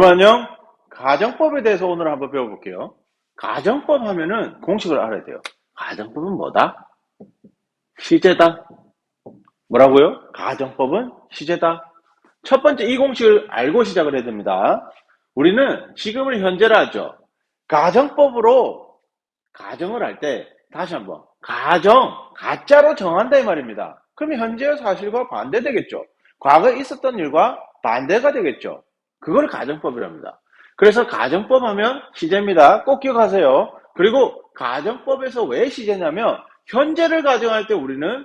여러분 안녕. 가정법에 대해서 오늘 한번 배워볼게요. 가정법 하면은 공식을 알아야 돼요. 가정법은 뭐다? 시제다. 뭐라고요? 가정법은 시제다. 첫 번째 이 공식을 알고 시작을 해야 됩니다. 우리는 지금을 현재로 하죠. 가정법으로 가정을 할 때 다시 한번 가정 가짜로 정한다 이 말입니다. 그러면 현재의 사실과 반대되겠죠. 과거에 있었던 일과 반대가 되겠죠. 그걸 가정법이랍니다. 그래서 가정법 하면 시제입니다. 꼭 기억하세요. 그리고 가정법에서 왜 시제냐면 현재를 가정할 때 우리는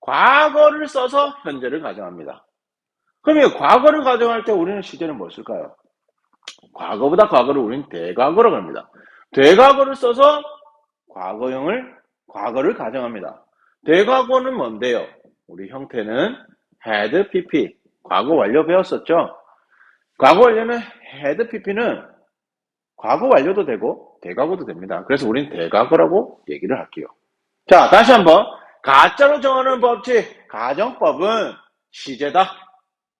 과거를 써서 현재를 가정합니다. 그러면 과거를 가정할 때 우리는 시제는 뭘 쓸까요? 과거보다 과거를 우리는 대과거라고 합니다. 대과거를 써서 과거형을 과거를 가정합니다. 대과거는 뭔데요? 우리 형태는 had pp 과거 완료 배웠었죠? 과거 완료는 had pp는 과거 완료도 되고 대과거도 됩니다. 그래서 우리는 대과거라고 얘기를 할게요. 자, 다시 한번 가짜로 정하는 법칙 가정법은 시제다.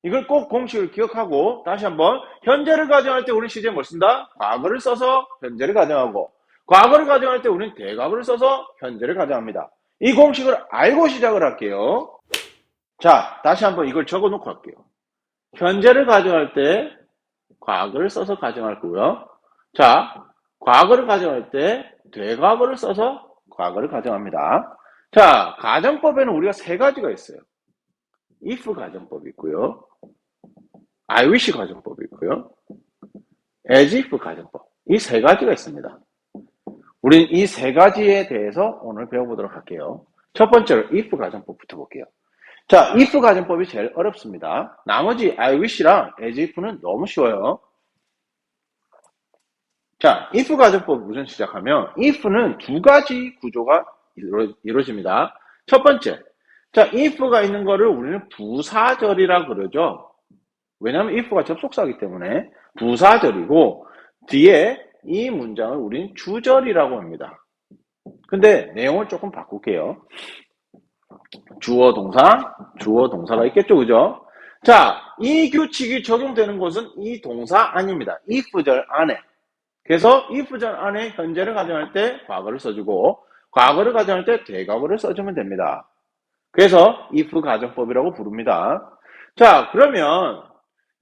이걸 꼭 공식을 기억하고 다시 한번 현재를 가정할 때 우리는 시제 뭘 쓴다? 과거를 써서 현재를 가정하고 과거를 가정할 때 우리는 대과거를 써서 현재를 가정합니다. 이 공식을 알고 시작을 할게요. 자, 다시 한번 이걸 적어 놓고 할게요. 현재를 가정할 때 과거를 써서 가정할 거고요. 자, 과거를 가정할 때 대과거를 써서 과거를 가정합니다. 자, 가정법에는 우리가 세 가지가 있어요. if 가정법이 있고요. I wish 가정법이 있고요. as if 가정법. 이 세 가지가 있습니다. 우리는 이세 가지에 대해서 오늘 배워보도록 할게요. 첫 번째로 if 가정법부터 볼게요. 자, if 가정법이 제일 어렵습니다. 나머지 I wish랑 as if는 너무 쉬워요. 자, if 가정법 우선 시작하면 if는 두 가지 구조가 이루, 이루어집니다. 첫 번째, 자, if가 있는 거를 우리는 부사절이라 그러죠. 왜냐하면 if가 접속사이기 때문에 부사절이고 뒤에 이 문장을 우리는 주절이라고 합니다. 근데 내용을 조금 바꿀게요. 주어 동사, 주어 동사가 있겠죠, 그죠? 자, 이 규칙이 적용되는 곳은 이 동사 아닙니다. if절 안에. 그래서 if절 안에 현재를 가정할 때 과거를 써주고 과거를 가정할 때 대과거를 써주면 됩니다. 그래서 if 가정법이라고 부릅니다. 자, 그러면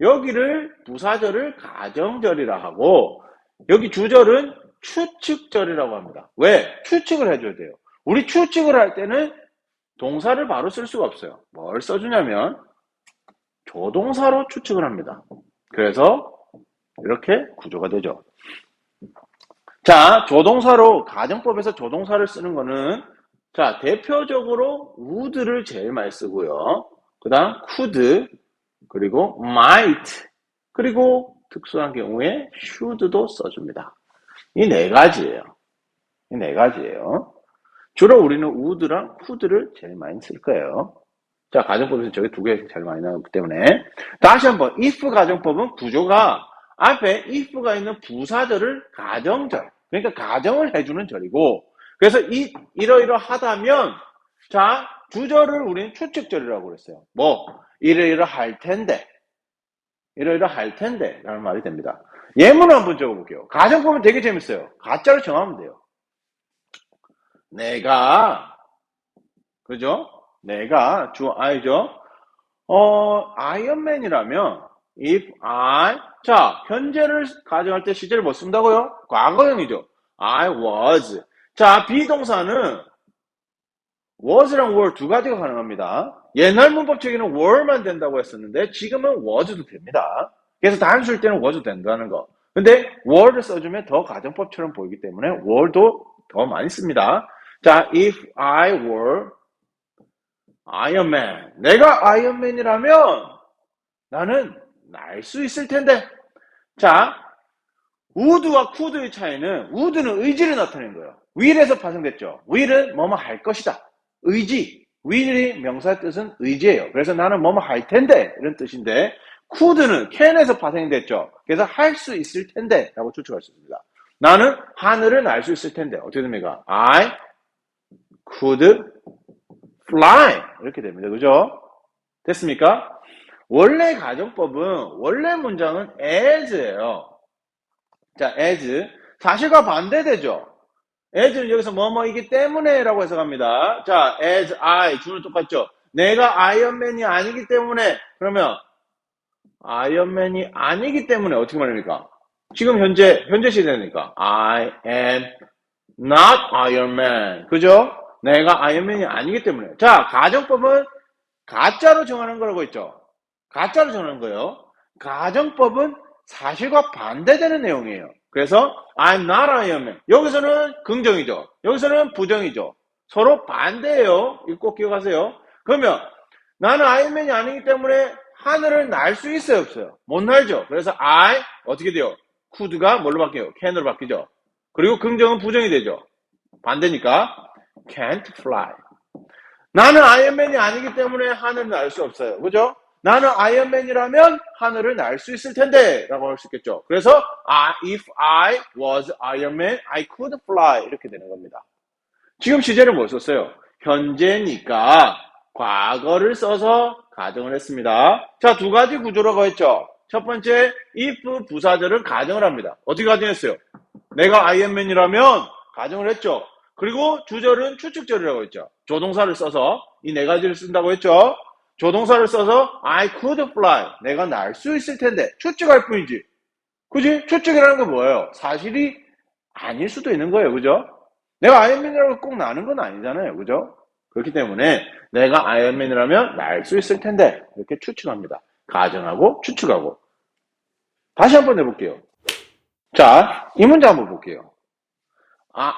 여기를 부사절을 가정절이라 하고 여기 주절은 추측절이라고 합니다. 왜? 추측을 해줘야 돼요. 우리 추측을 할 때는 동사를 바로 쓸 수가 없어요. 뭘 써주냐면 조동사로 추측을 합니다. 그래서 이렇게 구조가 되죠. 자, 조동사로 가정법에서 조동사를 쓰는 거는 자, 대표적으로 would를 제일 많이 쓰고요. 그 다음 could, 그리고 might, 그리고 특수한 경우에 should도 써줍니다. 이 네 가지예요. 이 네 가지예요. 주로 우리는 would랑 could를 제일 많이 쓸 거예요. 자, 가정법에서 저게 두개 제일 많이 나오기 때문에. 다시 한 번, if 가정법은 구조가 앞에 if가 있는 부사절을 가정절, 그러니까 가정을 해주는 절이고, 그래서 이, 이러이러하다면, 자, 주절을 우리는 추측절이라고 그랬어요. 뭐, 이러이러할 텐데, 이러이러할 텐데, 라는 말이 됩니다. 예문을 한번 적어볼게요. 가정법은 되게 재밌어요. 가짜로 정하면 돼요. 내가, 그죠? 내가, 주, 아이죠? 어, 아이언맨이라면, if I, 자, 현재를 가정할 때 시제를 뭐 쓴다고요? 과거형이죠. I was. 자, 비동사는 was랑 were 두 가지가 가능합니다. 옛날 문법 책에는 were만 된다고 했었는데 지금은 was도 됩니다. 그래서 단수일 때는 was 된다는 거. 근데 were를 써주면 더 가정법처럼 보이기 때문에 were도 더 많이 씁니다. 자, if I were Iron Man. 내가 아이언맨이라면 나는 날 수 있을 텐데. 자, would와 could의 차이는 would는 의지를 나타내는 거예요. will에서 파생됐죠. will은 뭐뭐 할 것이다. 의지. will이 명사의 뜻은 의지예요. 그래서 나는 뭐뭐 할 텐데 이런 뜻인데 could는 can에서 파생됐죠. 그래서 할 수 있을 텐데 라고 추측할 수 있습니다. 나는 하늘을 날 수 있을 텐데 어떻게 됩니까? I could fly 이렇게 됩니다. 그죠? 됐습니까? 원래 가정법은 원래 문장은 as예요. 자, as 사실과 반대되죠. as는 여기서 뭐뭐이기 때문에라고 해석합니다. 자, as I 주는 똑같죠. 내가 아이언맨이 아니기 때문에 그러면 아이언맨이 아니기 때문에 어떻게 말합니까? 지금 현재 현재 시대니까 I am not Iron Man. 그죠? 내가 아이언맨이 아니기 때문에. 자, 가정법은 가짜로 정하는 거라고 했죠. 가짜로 정하는 거예요. 가정법은 사실과 반대되는 내용이에요. 그래서 I'm not Iron Man. 여기서는 긍정이죠. 여기서는 부정이죠. 서로 반대예요. 이거 꼭 기억하세요. 그러면 나는 아이언맨이 아니기 때문에 하늘을 날 수 있어요, 없어요? 못 날죠. 그래서 I 어떻게 돼요? could가 뭘로 바뀌어요? can으로 바뀌죠. 그리고 긍정은 부정이 되죠. 반대니까 can't fly. 나는 아이언맨이 아니기 때문에 하늘을 날 수 없어요. 그죠? 나는 아이언맨이라면 하늘을 날 수 있을 텐데 라고 할 수 있겠죠. 그래서 I, if I was Iron Man, I could fly 이렇게 되는 겁니다. 지금 시제를 뭐 썼어요? 현재니까 과거를 써서 가정을 했습니다. 자, 두 가지 구조라고 했죠. 첫 번째, if 부사절은 가정을 합니다. 어떻게 가정했어요? 내가 아이언맨이라면 가정을 했죠. 그리고 주절은 추측절이라고 했죠. 조동사를 써서 이 네 가지를 쓴다고 했죠. 조동사를 써서 I could fly. 내가 날 수 있을 텐데 추측할 뿐이지. 그지? 추측이라는 건 뭐예요? 사실이 아닐 수도 있는 거예요. 그죠? 내가 아이언맨이라고 꼭 나는 건 아니잖아요. 그죠? 그렇기 때문에 내가 아이언맨이라면 날 수 있을 텐데 이렇게 추측합니다. 가정하고 추측하고 다시 한번 해볼게요. 자, 이 문제 한번 볼게요. 아,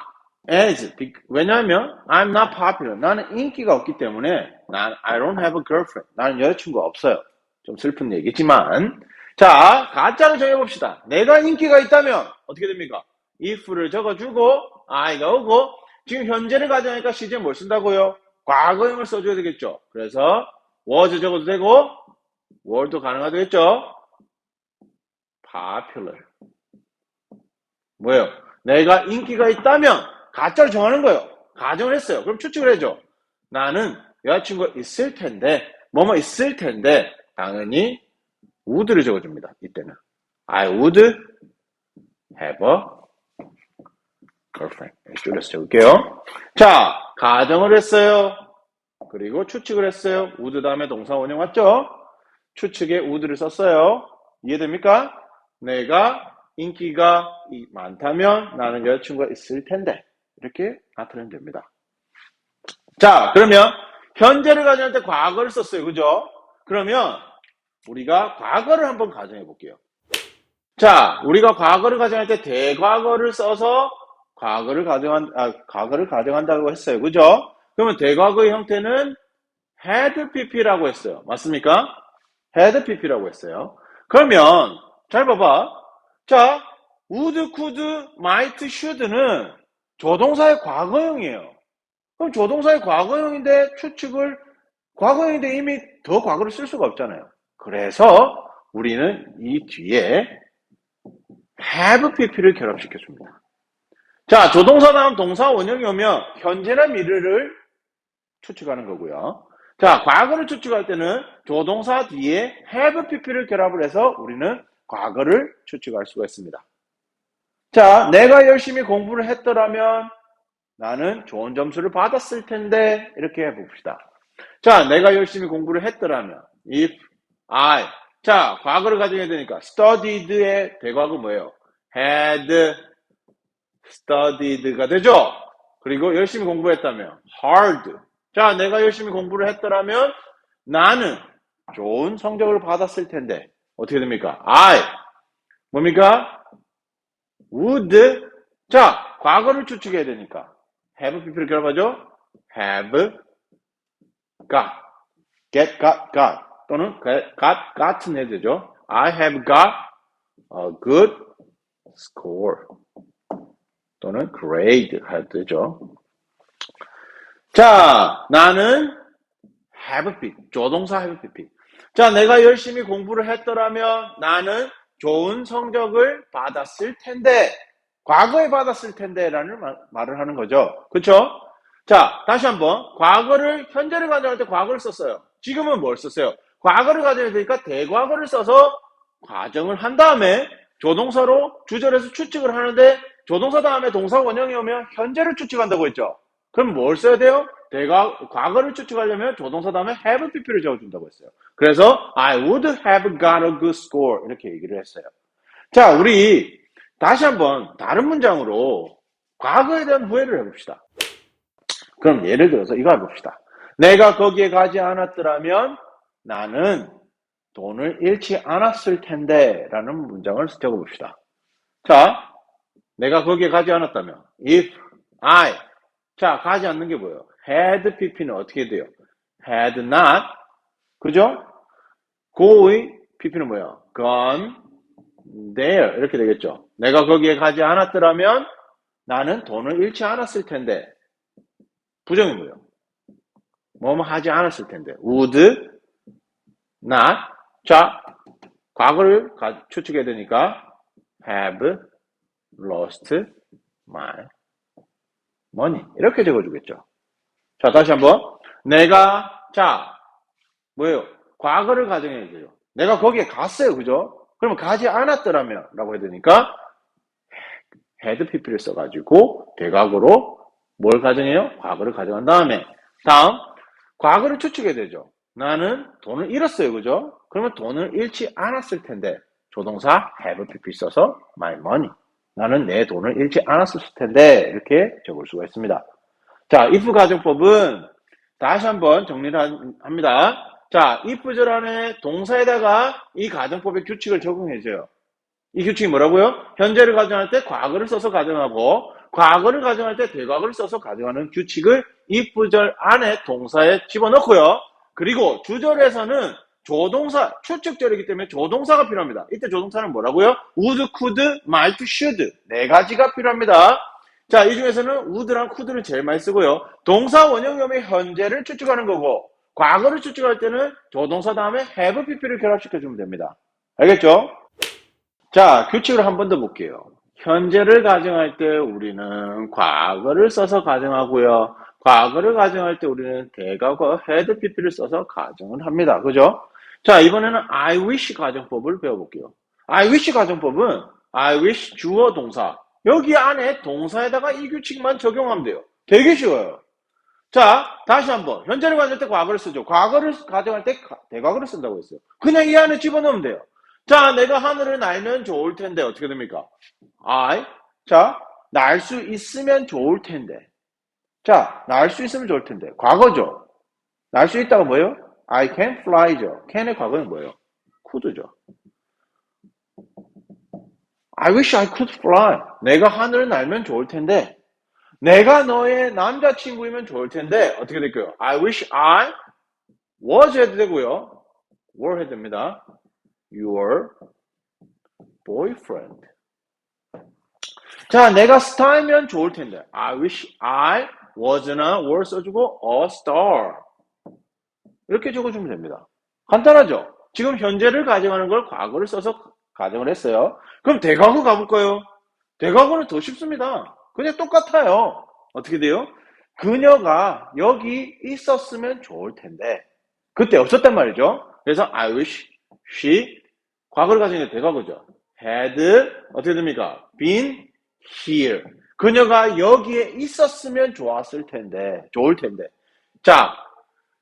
as 왜냐하면 I'm not popular. 나는 인기가 없기 때문에 난 I don't have a girlfriend. 나는 여자친구가 없어요. 좀 슬픈 얘기지만 자, 가짜로 정해봅시다. 내가 인기가 있다면 어떻게 됩니까? if를 적어주고 I가 오고 지금 현재를 가정하니까 시제 뭘 쓴다고요? 과거형을 써줘야 되겠죠. 그래서 was 적어도 되고 were도 가능하겠죠. popular 뭐예요? 내가 인기가 있다면 가짜를 정하는 거예요. 가정을 했어요. 그럼 추측을 해줘. 나는 여자친구가 있을 텐데 뭐뭐 있을 텐데 당연히 would를 적어줍니다. 이때는 I would have a girlfriend. 줄여서 적을게요. 자, 가정을 했어요. 그리고 추측을 했어요. would 다음에 동사 원형 맞죠? 추측에 would를 썼어요. 이해됩니까? 내가 인기가 많다면 나는 여자친구가 있을 텐데 이렇게 나타내면 됩니다. 자 그러면 현재를 가정할 때 과거를 썼어요. 그죠? 그러면 우리가 과거를 한번 가정해 볼게요. 자 우리가 과거를 가정할 때 대과거를 써서 과거를 가정한 아, 과거를 가정한다고 했어요. 그죠? 그러면 대과거의 형태는 had pp라고 했어요. 맞습니까? had pp라고 했어요. 그러면 잘 봐봐. 자, would, could, might, should는 조동사의 과거형이에요. 그럼 조동사의 과거형인데 추측을 과거형인데 이미 더 과거를 쓸 수가 없잖아요. 그래서 우리는 이 뒤에 have pp를 결합시켜줍니다. 자, 조동사 다음 동사 원형이 오면 현재나 미래를 추측하는 거고요. 자, 과거를 추측할 때는 조동사 뒤에 have pp를 결합을 해서 우리는 과거를 추측할 수가 있습니다. 자, 내가 열심히 공부를 했더라면 나는 좋은 점수를 받았을 텐데 이렇게 해봅시다. 자, 내가 열심히 공부를 했더라면 if I 자, 과거를 가정해야 되니까 studied의 대과거 뭐예요? had studied가 되죠? 그리고 열심히 공부했다면 hard 자, 내가 열심히 공부를 했더라면 나는 좋은 성적을 받았을 텐데 어떻게 됩니까? I 뭡니까? Would 자 과거를 추측해야 되니까 have pp를 결합하죠? have got get got got 또는 got gotten 해야 되죠? I have got a good score 또는 grade 해야 되죠? 자 나는 have pp 조동사 have pp 자, 내가 열심히 공부를 했더라면 나는 좋은 성적을 받았을 텐데, 과거에 받았을 텐데 라는 말을 하는 거죠. 그쵸? 자, 다시 한번. 과거를, 현재를 가져갈 때 과거를 썼어요. 지금은 뭘 썼어요? 과거를 가져야 되니까 대과거를 써서 과정을 한 다음에 조동사로 주절에서 추측을 하는데 조동사 다음에 동사 원형이 오면 현재를 추측한다고 했죠. 그럼 뭘 써야 돼요? 대과 과거를 추측하려면 조동사 다음에 have pp를 적어준다고 했어요. 그래서 I would have got a good score 이렇게 얘기를 했어요. 자, 우리 다시 한번 다른 문장으로 과거에 대한 후회를 해봅시다. 그럼 예를 들어서 이거 해봅시다. 내가 거기에 가지 않았더라면 나는 돈을 잃지 않았을 텐데 라는 문장을 적어봅시다. 자, 내가 거기에 가지 않았다면 if I 자, 가지 않는 게 뭐예요? Had pp는 어떻게 돼요? had not 그죠? go의 pp는 뭐예요? gone there 이렇게 되겠죠. 내가 거기에 가지 않았더라면 나는 돈을 잃지 않았을 텐데 부정이 뭐예요? 뭐뭐 하지 않았을 텐데 would not 자 과거를 가- 추측해야 되니까 have lost my money 이렇게 적어주겠죠. 자 다시 한번 내가 자 뭐예요? 과거를 가정해야 돼요. 내가 거기에 갔어요, 그죠? 그러면 가지 않았더라면 라고 해야 되니까 pp를 써가지고 대각으로 뭘 가정해요? 과거를 가정한 다음에 다음 과거를 추측해야 되죠. 나는 돈을 잃었어요, 그죠? 그러면 돈을 잃지 않았을 텐데 조동사 have pp 써서 my money 나는 내 돈을 잃지 않았을 텐데 이렇게 적을 수가 있습니다. 자, if 가정법은 다시 한번 정리를 한- 합니다. 자, if절 안에 동사에다가 이 가정법의 규칙을 적용해줘요. 이 규칙이 뭐라고요? 현재를 가정할 때 과거를 써서 가정하고 과거를 가정할 때 대과거를 써서 가정하는 규칙을 if절 안에 동사에 집어넣고요. 그리고 주절에서는 조동사, 추측절이기 때문에 조동사가 필요합니다. 이때 조동사는 뭐라고요? would, could, might, should 네 가지가 필요합니다. 자, 이 중에서는 would랑 could를 제일 많이 쓰고요. 동사 오면 현재를 추측하는 거고 과거를 추측할 때는 조동사 다음에 have pp를 결합시켜주면 됩니다. 알겠죠? 자, 규칙을 한 번 더 볼게요. 현재를 가정할 때 우리는 과거를 써서 가정하고요. 과거를 가정할 때 우리는 대과거 had pp를 써서 가정을 합니다. 그죠? 자, 이번에는 I wish 가정법을 배워볼게요. I wish 가정법은 I wish 주어 동사. 여기 안에 동사에다가 이 규칙만 적용하면 돼요. 되게 쉬워요. 자, 다시 한번. 현재를 가정할 때 과거를 쓰죠. 과거를 가정할 때 가- 대과거를 쓴다고 했어요. 그냥 이 안에 집어넣으면 돼요. 자, 내가 하늘을 날면 좋을 텐데 어떻게 됩니까? I. 자, 날 수 있으면 좋을 텐데. 자, 날 수 있으면 좋을 텐데. 과거죠. 날 수 있다가 뭐예요? I can fly죠. can의 과거는 뭐예요? could죠. I wish I could fly. 내가 하늘을 날면 좋을 텐데. 내가 너의 남자친구이면 좋을 텐데. 어떻게 될까요? I wish I was 해도 되고요. were 해도 됩니다. your boyfriend. 자, 내가 스타이면 좋을 텐데. I wish I was나 were 써주고 a star. 이렇게 적어주면 됩니다. 간단하죠? 지금 현재를 가정하는 걸 과거를 써서 가정을 했어요. 그럼 대과거 가볼까요? 대과거는 더 쉽습니다. 그냥 똑같아요. 어떻게 돼요? 그녀가 여기 있었으면 좋을 텐데. 그때 없었단 말이죠. 그래서 I wish she 과거를 가정해 대과거죠. had 어떻게 됩니까? been here. 그녀가 여기에 있었으면 좋았을 텐데, 좋을 텐데. 자,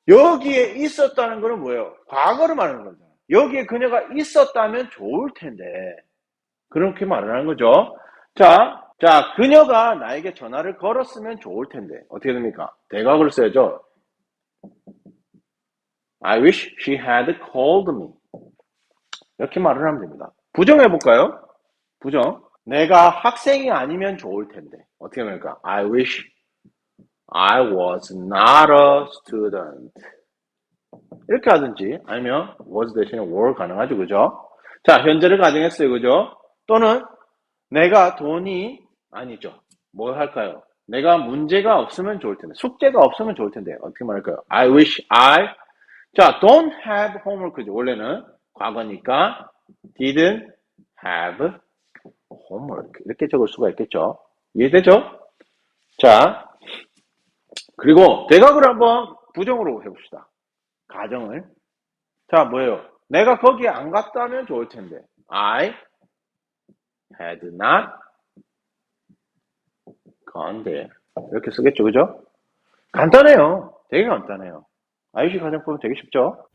여기에 있었다는 거는 뭐예요? 과거를 말하는 거잖아요. 여기에 그녀가 있었다면 좋을 텐데. 그렇게 말하는 거죠. 자, 자, 그녀가 나에게 전화를 걸었으면 좋을 텐데. 어떻게 됩니까? 대각을 써야죠. I wish she had called me. 이렇게 말을 하면 됩니다. 부정해 볼까요? 부정. 내가 학생이 아니면 좋을 텐데. 어떻게 합니까? I wish I was not a student. 이렇게 하든지, 아니면 was 대신에 were 가능하죠. 그죠? 자, 현재를 가정했어요. 그죠? 또는 내가 돈이 아니죠. 뭐 할까요? 내가 문제가 없으면 좋을 텐데, 숙제가 없으면 좋을 텐데, 어떻게 말할까요? I wish I, 자, don't have homework죠. 원래는 과거니까, didn't have homework. 이렇게 적을 수가 있겠죠. 이해되죠? 자, 그리고 대각을 한번 부정으로 해봅시다. 가정을. 자, 뭐예요? 내가 거기에 안 갔다면 좋을 텐데. I had not gone there. 이렇게 쓰겠죠, 그죠? 간단해요. 되게 간단해요. IUC 가정법은 되게 쉽죠?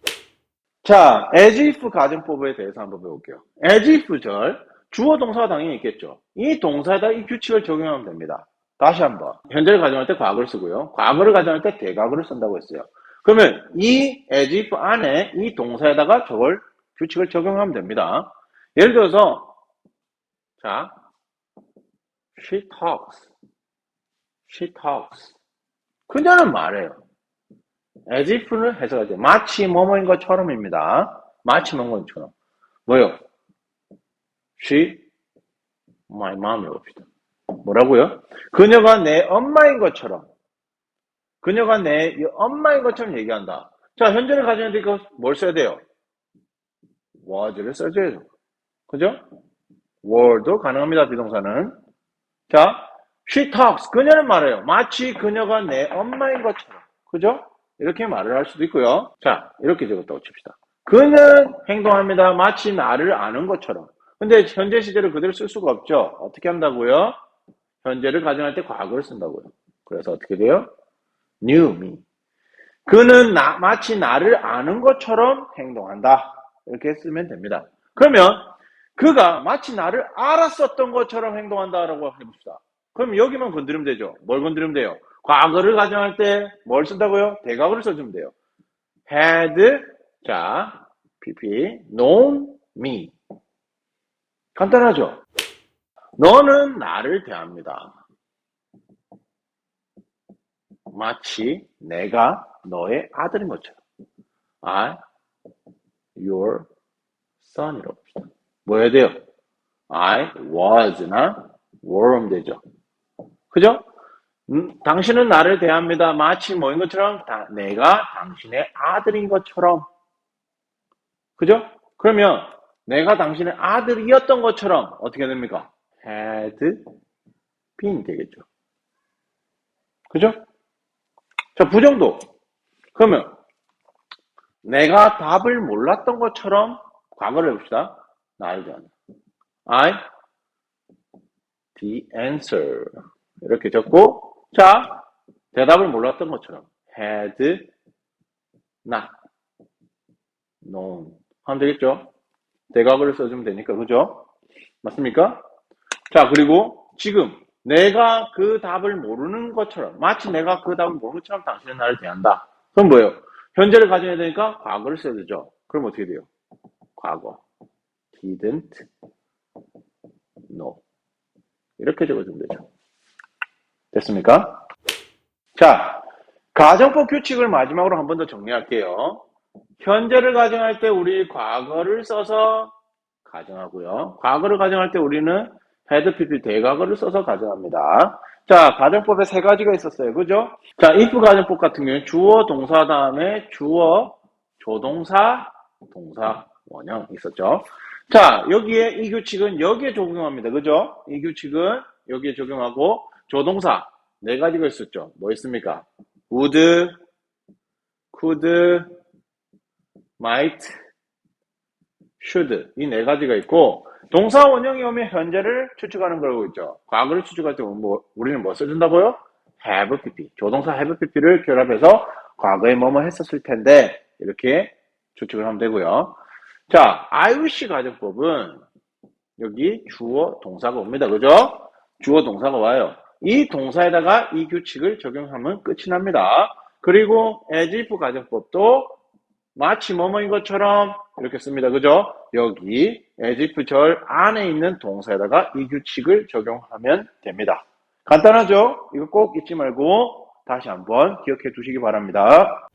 자, as if 가정법에 대해서 한번 배울게요. as if 절, 주어 동사가 당연히 있겠죠. 이 동사에다 이 규칙을 적용하면 됩니다. 다시 한번. 현재를 가정할 때 과거를 쓰고요. 과거를 가정할 때 대과거를 쓴다고 했어요. 그러면 이 as if 안에 이 동사에다가 저걸 규칙을 적용하면 됩니다. 예를 들어서 자, she talks. she talks. 그녀는 말해요. as if는 해석할 때 마치 뭐뭐인 것처럼입니다. 마치 뭐뭐인 것처럼. 뭐요? she my mom이 봅시다. 뭐라고요? 그녀가 내 엄마인 것처럼. 그녀가 내 엄마인 것처럼 얘기한다. 자, 현재를 때뭘 써야 돼요? was를 써줘야죠. 그죠? were도 가능합니다, 비동사는. 자, she talks. 그녀는 말해요. 마치 그녀가 내 엄마인 것처럼. 그죠? 이렇게 말을 할 수도 있고요. 자, 이렇게 적었다고 칩시다. 그는 행동합니다. 마치 나를 아는 것처럼. 근데 현재 시제를 그대로 쓸 수가 없죠. 어떻게 한다고요? 현재를 가정할 때 과거를 쓴다고요. 그래서 어떻게 돼요? Knew me. 그는 나, 마치 나를 아는 것처럼 행동한다. 이렇게 쓰면 됩니다. 그러면 그가 마치 나를 알았었던 것처럼 행동한다라고 해봅시다. 그럼 여기만 건드리면 되죠. 뭘 건드리면 돼요? 과거를 가정할 때 뭘 쓴다고요? 대과거를 써주면 돼요. had, 자, pp, known me. 간단하죠? 너는 나를 대합니다. 마치 내가 너의 아들인 것처럼. I, your 합시다. 뭐 해야 돼요? I was나 were면 되죠. 그죠? 음, 당신은 나를 대합니다. 마치 뭐인 것처럼 다- 내가 당신의 아들인 것처럼. 그죠? 그러면 내가 당신의 아들이었던 것처럼 어떻게 됩니까? had been 되겠죠. 그죠? 자, 부정도. 그러면 내가 답을 몰랐던 것처럼 과거를 해봅시다. 대한다. I the answer 이렇게 적고 자 대답을 몰랐던 것처럼 had not known 하면 되겠죠? 대각을 써주면 되니까 그죠? 맞습니까? 자 그리고 지금 내가 그 답을 모르는 것처럼 마치 내가 그 답을 모르는 것처럼 당신은 나를 대한다. 그럼 뭐예요? 현재를 가져야 되니까 과거를 써야 되죠. 그럼 어떻게 돼요? 과거 didn't know 이렇게 적어주면 되죠. 됐습니까? 자, 가정법 규칙을 마지막으로 한 번 더 정리할게요. 현재를 가정할 때 우리 과거를 써서 가정하고요. 과거를 가정할 때 우리는 pp, 대과거를 써서 가정합니다. 자, 가정법에 세 가지가 있었어요. 그죠? 자, if 가정법 같은 경우에 주어, 동사 다음에 주어, 조동사, 동사, 원형 있었죠. 자, 여기에 이 규칙은 여기에 적용합니다. 그죠? 이 규칙은 여기에 적용하고 조동사 네 가지가 있었죠. 뭐 있습니까? would, could, might, should 이 네 가지가 있고 동사 원형이 오면 현재를 추측하는 거라고 있죠. 과거를 추측할 때 뭐, 우리는 뭐 써준다고요? have pp. 조동사 have pp를 결합해서 과거에 뭐뭐 했었을 텐데 이렇게 추측을 하면 되고요. 자, IUC 가정법은 여기 주어 동사가 옵니다. 그죠? 주어 동사가 와요. 이 동사에다가 이 규칙을 적용하면 끝이 납니다. 그리고 as if 가정법도 마치 뭐뭐인 것처럼 이렇게 씁니다. 그죠? 여기 as if 절 안에 있는 동사에다가 이 규칙을 적용하면 됩니다. 간단하죠? 이거 꼭 잊지 말고 다시 한번 기억해 두시기 바랍니다.